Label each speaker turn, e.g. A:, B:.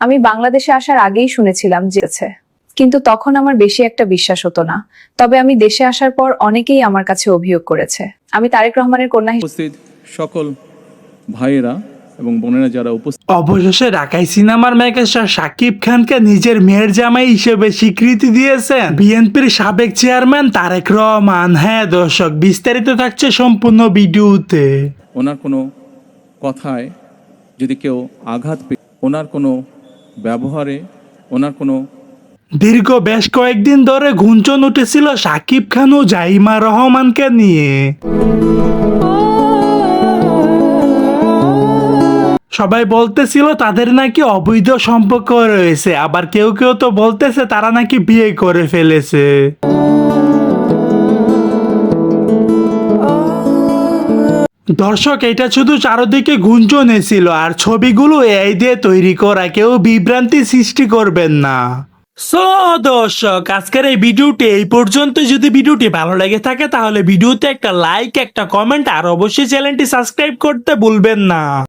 A: আমি বাংলাদেশে আসার আগেই শুনেছিলাম যেছে কিন্তু তখন আমার বেশি একটা বিশ্বাস হতো না। তবে আমি দেশে আসার পর অনেকেই আমার কাছে অভিযোগ করেছে। আমি তারেক রহমানের কন্যা
B: উপস্থিত সকল ভাইয়েরা এবং বোনেরা যারা উপস্থিত
C: অবশেষে ঢাকাই সিনেমার মেগাস্টার শাকিব খানকে নিজের মেয়ের জামাই হিসেবে স্বীকৃতি দিয়েছেন বিএনপির সাবেক চেয়ারম্যান তারেক রহমান। হ্যাঁ দর্শক বিস্তারিত থাকছে সম্পূর্ণ ভিডিওতে।
B: ওনার কোনো কথায় যদি কেউ আঘাত পেয়ে ওনার কোনো ব্যবহারে ওনার কোনো
C: দীর্ঘ বেশ কয়েকদিন ধরে গুঞ্জন উঠেছিল সাকিব খান ও জাইমা রহমানকে নিয়ে। সবাই বলতেছিল, তাদের নাকি অবৈধ সম্পর্ক রয়েছে। আবার কেউ কেউ তো বলতেছে, তারা নাকি বিয়ে করে ফেলেছে। দর্শক, এটা শুধু চারদিকে গুঞ্জন এসেছিল আর ছবিগুলো এই দিয়ে তৈরি করা, কেউ বিভ্রান্তি সৃষ্টি করবেন না। সো দর্শক, আজকের এই ভিডিওটি এই পর্যন্ত। যদি ভিডিওটি ভালো লেগে থাকে, তাহলে ভিডিওতে একটা লাইক একটা কমেন্ট আর অবশ্যই চ্যানেলটি সাবস্ক্রাইব করতে ভুলবেন না।